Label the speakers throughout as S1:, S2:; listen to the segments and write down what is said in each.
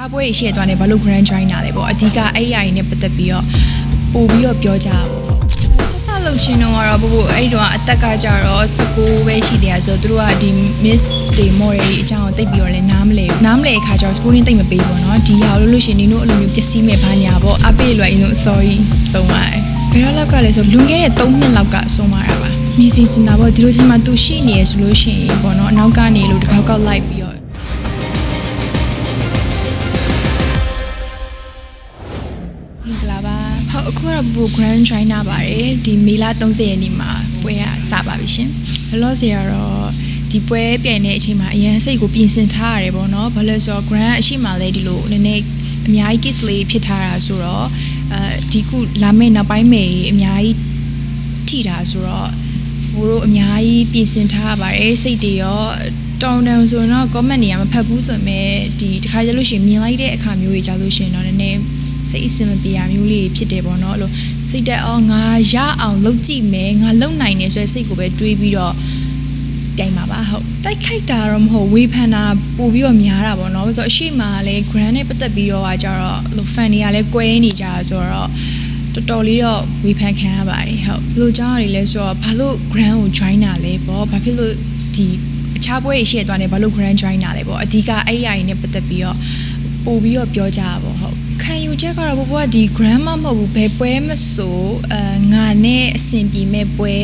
S1: ခြားပွဲတွေရှိရသွားနေဘာလို့ grand join လာလဲပေါ့အဓိကအဲ့ AI နဲ့ပတ်သက်ပြီးတော့ပို့ပြီးတော့ပြောကြတာပေါ့ဆက်ဆက်လုပ်ချင်းတော့ကတော့ပို့ပို့အဲ့တော့အသက်ကကြတော့19ပဲရှိတယ်ဆိုတော့သူတို့ကဒီ miss တွေ model အကြောင်းတိတ်ပြီးတော့လဲနားမလဲနားမလဲခါကျတော့ sporting တိတ်မပေးဘူးပေါ့နော်ဒီဟာလို့လို့ရှင်နင်တို့အလိုမျိုးပျက်စီးမဲ့ဘာညာပေါ့အပေးလွယ်ရင်တော့ sorry ဆုံးပါတယ်ဘယ်တော့လောက်ကလဲဆိုလွန်ခဲ့တဲ့3နှစ်လောက်ကဆုံးသွားတာပါမြင်စီချင်တာပေါ့ဒီလိုချိန်မှာသူရှိနေရဆိုလို့ရှိရင်ပေါ့နော်အနောက်ကနေလို့တစ်ခေါက်ကောက်လိုက်ပြီးတော့ အခုကတော့ဘူ grand trainer ပါတယ်ဒီမေလ30ရက်နေ့မှာပွဲကစပါပြီရှင်လောလောဆယ်ကတော့ဒီပွဲပြိုင်တဲ့အချိန်မှာအရန်စိတ်ကိုပြင်ဆင်ထားရတယ်ပေါ့နော်ဘာလို့လဲဆိုတော့ grand အရှိမှလည်းဒီလိုနည်းနည်းအများကြီး kiss လေးဖြစ်ထားတာဆိုတော့အဲဒီခုလာမယ့်နောက်ပိုင်းမယ်အများကြီးထိတာဆိုတော့ဘိုးတို့အများကြီးပြင်ဆင်ထားရပါတယ်စိတ်တွေရောတောင်းတန်ဆိုတော့ comment တွေကမဖတ်ဘူးဆိုပေမဲ့ဒီတစ်ခါကျလို့ရှိရင်မြင်လိုက်တဲ့အခါမျိုးတွေကြာလို့ရှိရင်တော့နည်းနည်း စိတ်အဆင်မပြေရမျိုးလေးဖြစ်တယ်ပေါ့နော်အဲ့လိုစိတ်တက်အောင်ငါရအောင်လုပ်ကြည့်မယ်ငါလုပ်နိုင်တယ်ဆိုတဲ့စိတ်ကိုပဲတွေးပြီးတော့ပြိုင်ပါပါဟုတ်တိုက်ခိုက်တာတော့မဟုတ်ဝေဖန်တာပို့ပြီးတော့များတာပေါ့နော်ဆိုတော့အရှိမလည်း grand နဲ့ပတ်သက်ပြီးတော့ကကြတော့အဲ့လို fan တွေကလည်းကွဲနေကြတာဆိုတော့တော်တော်လေးတော့ဝေဖန်ခံရပါတယ်ဟုတ်ဘယ်လိုကြောင်းရည်လဲဆိုတော့ဘာလို့ grand ကို join တာလဲပေါ့ဘာဖြစ်လို့ဒီအခြားပွဲရှိရသွားတယ်ဘာလို့ grand join တာလဲပေါ့အဓိကအဲ့ဒီအရင်နဲ့ပတ်သက်ပြီးတော့ပို့ပြီးတော့ပြောကြတာပေါ့ဟုတ်ခံ ယူချက်ကတော့ဘဘကဒီ grammar မဟုတ်ဘူးဘယ်ပွဲမဆိုအဲငါနဲ့အဆင်ပြေမဲ့ပွဲ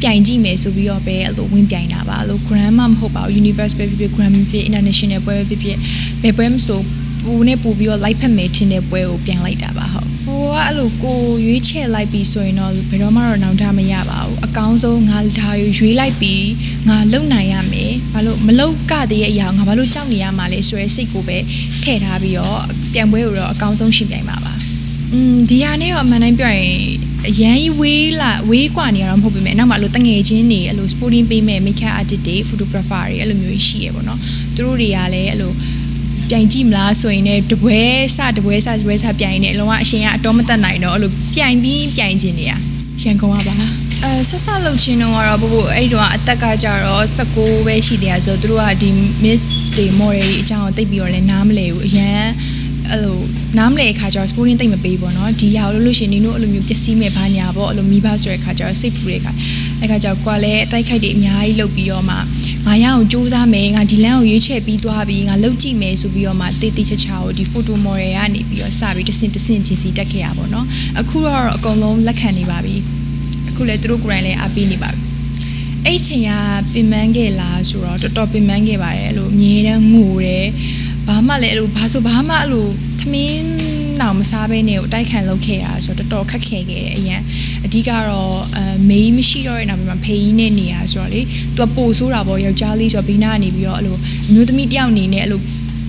S1: ပြိုင်ကြည့်မယ်ဆိုပြီးတော့ပဲအဲ့လိုဝင်ပြိုင်တာပါအဲ့လို grammar မဟုတ်ပါဘူး universe ပဲဖြစ်ဖြစ် grammar ဖြစ် international ပွဲပဲဖြစ်ဖြစ်ဘယ်ပွဲမဆိုပူနဲ့ပူပြီးတော့ live ဖက်မယ်ထင်တဲ့ပွဲကိုပြန်လိုက်တာပါဟုတ်ဟိုကအဲ့လိုကိုရွေးချယ်လိုက်ပြီးဆိုရင်တော့ဘယ်တော့မှတော့နောင်တမရပါဘူးအကောင်းဆုံးငါဒါရွရွေးလိုက်ပြီးငါလုံနိုင်ရမယ် ဘာလို့မလုံကတည်းရဲ့အရာကိုငါဘာလို့ကြောက်နေရမှာလဲဆိုရဲစိတ်ကိုပဲထည့်ထားပြီးတော့ပြန်ပွဲကိုတော့အကောင်းဆုံးရှင်ပြိုင်ပါပါ อืมဒီဟာနဲ့တော့အမှန်တိုင်းပြောရင်အရန်ကြီးဝေးလာဝေးกว่าနေရတော့မဟုတ်ပေမဲ့နောက်မှအဲ့လိုတငယ်ချင်းတွေအဲ့လို sporting ပေးမဲ့ makeup artist တွေ photographer တွေအဲ့လိုမျိုးရှိရပေါ့နော်သူတို့တွေကလည်းအဲ့လိုပြိုင်ကြည့်မလားဆိုရင်လည်းတပွဲစတပွဲစတပွဲစပြိုင်နေအလုံးဝအရှင်ကအတော်မတက်နိုင်တော့အဲ့လိုပြိုင်ပြီးပြိုင်ခြင်းနေရ ရန်ကုန်ကပါအဲဆက်ဆက်လုပ်ချင်းတော့ကတော့ဘို့ဘို့အဲ့တော့အသက်ကကြတော့16ပဲရှိသေးရဆိုတော့သူတို့ကဒီ miss တွေ model အကြောင်းကိုသိပြီးတော့လည်းနားမလဲဘူးအရန်အဲ့လိုနားမလဲခါကျတော့ sporting တိတ်မပေးပေါ့နော်ဒီဟာလို့လို့ရှင်နင်တို့အဲ့လိုမျိုးပျက်စီးမဲ့ဘာညာပေါ့အဲ့လိုမိဘဆိုတဲ့ခါကျတော့စိတ်ပူတဲ့ခါအဲ့ခါကျတော့ကိုကလည်းတိုက်ခိုက်တွေအများကြီးလုပ်ပြီးတော့မှ ငါရအောင်စူးစမ်းမယ်ငါဒီလမ်းကိုရွေးချယ်ပြီးသွားပြီးငါလုပ်ကြည့်မယ်ဆိုပြီးတော့မှတေးတေးချာချာကိုဒီ photo model ကနေပြီးတော့စပြီးတစ်စင်တစ်စင်ချင်းစီတက်ခဲ့ရပါတော့အခုတော့အကုန်လုံးလက်ခံနေပါပြီအခုလည်းသူတို့ကိုယ်တိုင်လည်းအားပေးနေပါပြီအဲ့ချိန်ကပင်ပန်းခဲ့လားဆိုတော့တော်တော်ပင်ပန်းခဲ့ပါတယ်အဲ့လိုအမြဲတမ်းငိုတယ်ဘာမှလည်းအဲ့လိုဘာဆိုဘာမှအဲ့လိုသမင်းနောင်မစားဘဲနဲ့ကိုအတိုက်ခံလုပ်ခဲ့ရဆိုတော့တော်တော်ခက်ခဲခဲ့တယ်အရင် အဓိကတော့အဲမေးမရှိတော့တဲ့နောက်ပိုင်းမှာဖေးကြီးနဲ့နေရဆိုတော့လေသူကပို့ဆိုးတာပေါ့ယောက်ျားလေးဆိုတော့ဘေးနားကနေပြီးတော့အဲ့လိုအမျိုးသမီးတယောက်အနေနဲ့အဲ့လို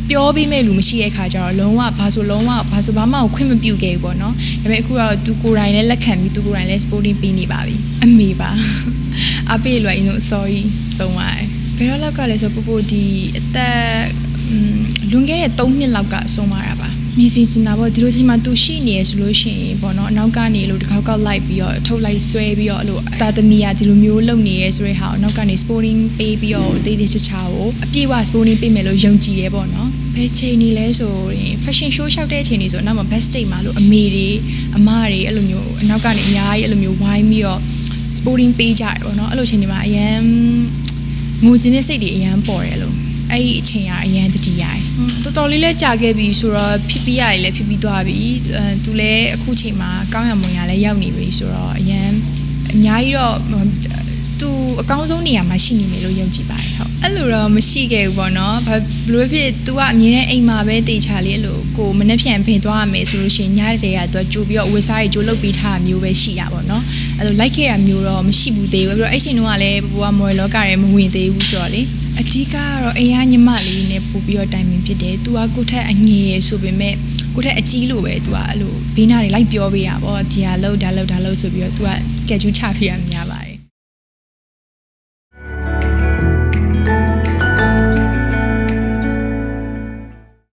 S1: ပြောပြီးမဲ့လူမရှိတဲ့ခါကျတော့လုံးဝဘာဆိုလုံးဝဘာဆိုဘာမှကိုခွင့်မပြုခဲ့ဘူးပေါ့နော်ဒါပေမဲ့အခုတော့သူကိုယ်တိုင်လည်းလက်ခံပြီးသူကိုယ်တိုင်လည်း sporting ပေးနေပါပြီအမေပါအပေးလွယ်ရင်တို့ sorry ဆုံးပါတယ်ဘယ်တော့လောက်ကလဲဆိုပူပူဒီအသက်อืมလွန်ခဲ့တဲ့3နှစ်လောက်ကဆုံးသွားတာပါ မြည်စီချင်တာပေါ့ဒီလိုချိန်မှာသူရှိနေရဆိုလို့ရှိရင်ပေါ့နော်အနောက်ကနေလို့တစ်ခေါက်ခေါက်လိုက်ပြီးတော့ထုတ်လိုက်ဆွဲပြီးတော့အဲ့လိုအတာသမီးကဒီလိုမျိုးလုပ်နေရဲဆိုတဲ့ဟာကိုနောက်ကနေ sporting ပေးပြီးတော့တေးသေးချာချာကိုအပြည့်အဝ sporting ပေးမယ်လို့ယုံကြည်ရဲပေါ့နော်ဘယ်ချိန်နေလဲဆိုရင် fashion show ရှောက်တဲ့အချိန်နေဆိုတော့နောက်မှာ best stage မှာလို့အမေတွေအမတွေအဲ့လိုမျိုးအနောက်ကနေအများကြီးအဲ့လိုမျိုးဝိုင်းပြီးတော့ sporting ပေးကြတယ်ပေါ့နော်အဲ့လိုအချိန်တွေမှာအရန်ငိုချင်တဲ့စိတ်တွေအရန်ပေါ်တယ်လို့ အဲ့ဒီအချိန်ကအရန်တတိရတယ်တော်တော်လေးလဲကြာခဲ့ပြီဆိုတော့ဖြစ်ပြီးရတယ်လဲဖြစ်ပြီးသွားပြီအဲသူလည်းအခုချိန်မှာကောင်းရမွန်ရလဲရောက်နေပြီဆိုတော့အရန်အများကြီးတော့သူအကောင်းဆုံးနေရာမှာရှိနေမယ်လို့ယုံကြည်ပါတယ်ဟုတ်အဲ့လိုတော့မရှိခဲ့ဘူးပေါ့နော်ဘာဘလို့ဖြစ် तू ကအမြင်နဲ့အိမ်မှာပဲတေချာလေးအဲ့လိုကိုမနှက်ဖြန်ဖင်သွားရမယ်ဆိုလို့ရှိရင်ညတဲ့တည်းက तू ကြိုပြီးတော့ဝေစားကြီးကြိုလုပ်ပြီးထားတာမျိုးပဲရှိတာပေါ့နော်အဲ့လိုလိုက်ခဲ့တာမျိုးတော့မရှိဘူးသေးဘူးပြီးတော့အဲ့ချိန်တုန်းကလည်းဘဘကမော်လောကရဲမဝင်သေးဘူးဆိုတော့လေ အဓိကကတော့အိမ်ကညီမလေးနဲ့ပို့ပြီးတော့တိုင်ပင်ဖြစ်တယ်။ तू ကကိုထက်အငယ်ရယ်ဆိုပေမဲ့ကိုထက်အကြီးလို့ပဲ तू ကအဲ့လိုဘေးနားတွေလိုက်ပြောပေးရပါဘော။ဒီဟာလောက်ဒါလောက်ဒါလောက်ဆိုပြီးတော့ तू က schedule ချပြရများပါ ါ